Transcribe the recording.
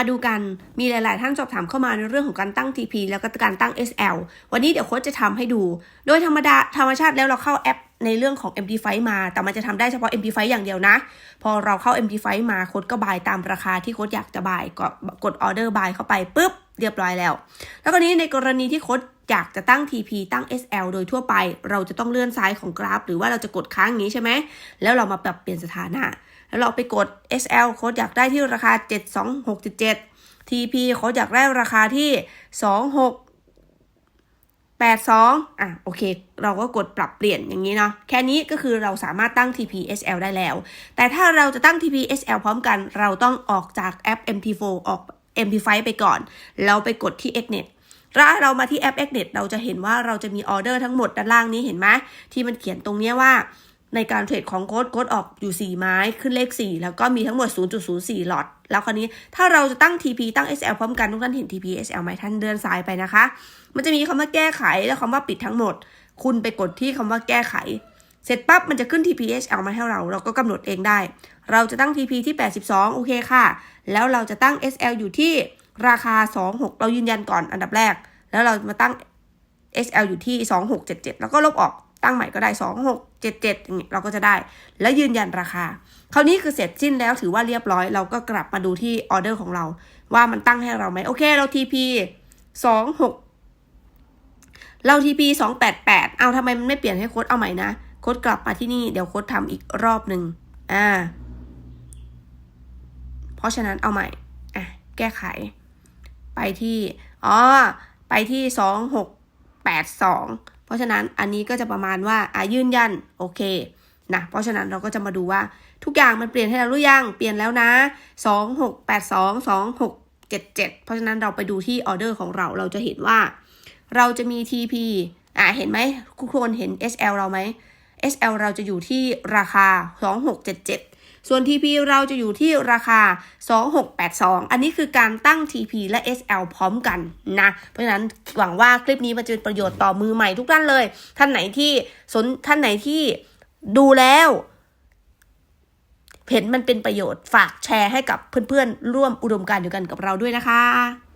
มาดูกันมีหลาย ๆ ท่านสอบถามเข้ามาในเรื่องของการตั้ง TP แล้วก็การตั้ง SL วันนี้เดี๋ยวโค้ชจะทำให้ดู โดยธรรมดาธรรมชาติแล้วเราเข้าแอปในเรื่องของ MD5 มา แต่มันจะทำได้เฉพาะ MD5 อย่างเดียวนะ พอเราเข้า MD5 มาโค้ดก็บายตามราคาที่โค้ดอยากจะบายก็กดออเดอร์บายเข้าไปปุ๊บเรียบร้อยแล้ว แล้วก็นี้ในกรณีที่โค้ดอยากจะตั้ง TP ตั้ง SL โดยทั่วไป เราจะต้องเลื่อนซ้ายของกราฟ หรือว่าเราจะกดค้างอย่างนี้ใช่ไหมแล้วเรามาปรับเปลี่ยนสถานะ แล้วเราไปกด SL โค้ดอยากได้ที่ราคา 72677 TP โค้ดอยากได้ราคาที่ 26 82 อะ โอเค เราก็กดปรับเปลี่ยนอย่างนี้เนาะ แค่นี้ก็คือเราสามารถตั้ง TP SL ได้แล้ว แต่ถ้าเราจะตั้ง TP SL พร้อมกัน เราต้องออกจากแอป MT4 ออก MT5 ไปก่อนแล้วไปกดที่ Xnet ถ้าเรามาที่แอป Xnet เราจะเห็นว่าเราจะมีออเดอร์ทั้งหมดด้านล่างนี้เห็นไหมที่มันเขียนตรงนี้ว่า ในการเทรดของโค้ดโค้ดออกอยู่ 4 ไม้ขึ้นเลข 4 แล้วก็มีทั้งหมด 0.04 หลอด แล้วคราวนี้ถ้าเราจะตั้ง TP ตั้ง SL พร้อมกันทุกท่านเห็น TP SL ไหมท่านเดินซ้ายไปนะคะ มันจะมีคำว่าแก้ไขและคำว่าปิดทั้งหมด คุณไปกดที่คำว่าแก้ไข เสร็จปั๊บมันจะขึ้น TP SL มาให้เรา เราก็กำหนดเองได้ เราจะตั้ง TP ที่ 82 โอเคค่ะ แล้วเราจะตั้ง SL อยู่ที่ราคา 26 เรายืนยันก่อนอันดับแรก แล้วเรามาตั้ง SL อยู่ที่ 2677 แล้วก็ลบออก ตั้งใหม่ก็ได้ 2 6 7 7อย่างเงี้ยเราก็จะได้ แล้วยืนยันราคา คราวนี้คือเสร็จสิ้นแล้วถือว่าเรียบร้อย เราก็กลับมาดูที่ออเดอร์ของเรา ว่ามันตั้งให้เราไหมโอเคเรา TP 26 เรา TP 288 เอาทำไมมันไม่เปลี่ยนให้โค้ดเอาใหม่นะ โค้ดกลับมาที่นี่เดี๋ยวโค้ดทำอีกรอบหนึ่งอ่า เพราะฉะนั้นเอาใหม่อะแก้ไข ไปที่อ๋อไปที่ 2682 เพราะฉะนั้นอันนี้ก็จะประมาณว่าอะยืนยันโอเคนะเพราะฉะนั้นเราก็จะมาดูว่าทุกอย่างมันเปลี่ยนให้เราหรือยังเปลี่ยนแล้วนะสองหกแปดสองสองหกเจ็ดเจ็ดเพราะฉะนั้นเราไปดูที่ออเดอร์ของเราเราจะเห็นว่า เราจะมี TP อะเห็นไหมทุกคนเห็น SL เราไหม SL เราจะอยู่ที่ราคา 2677 ส่วน TP เราจะอยู่ที่ราคา 2682 อันนี้คือการตั้ง TP และ SL พร้อมกันนะ เพราะฉะนั้นหวังว่าคลิปนี้มันจะเป็นประโยชน์ต่อมือใหม่ทุกท่านเลย ท่านไหนที่สนท่านไหนที่ดูแล้วเห็นมันเป็นประโยชน์ฝากแชร์ให้กับเพื่อนๆ ร่วมอุดมการณ์เดียวกันกับเราด้วยนะคะ